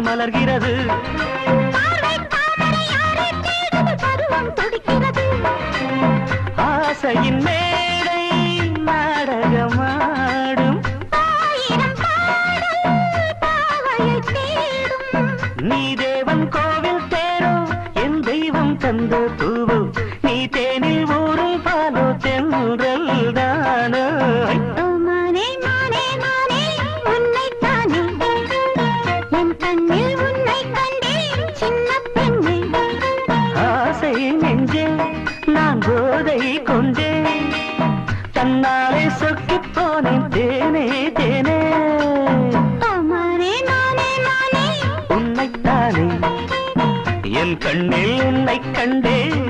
மலர்கிறது. போதை கொண்டே. தன்னாலே சொக்கி போனேன் தேனே தேனே. உன்னைத்தானே. என் கண்ணில் உன்னை கண்டேன்.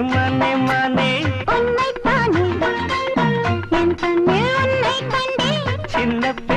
மனே மனே. மனே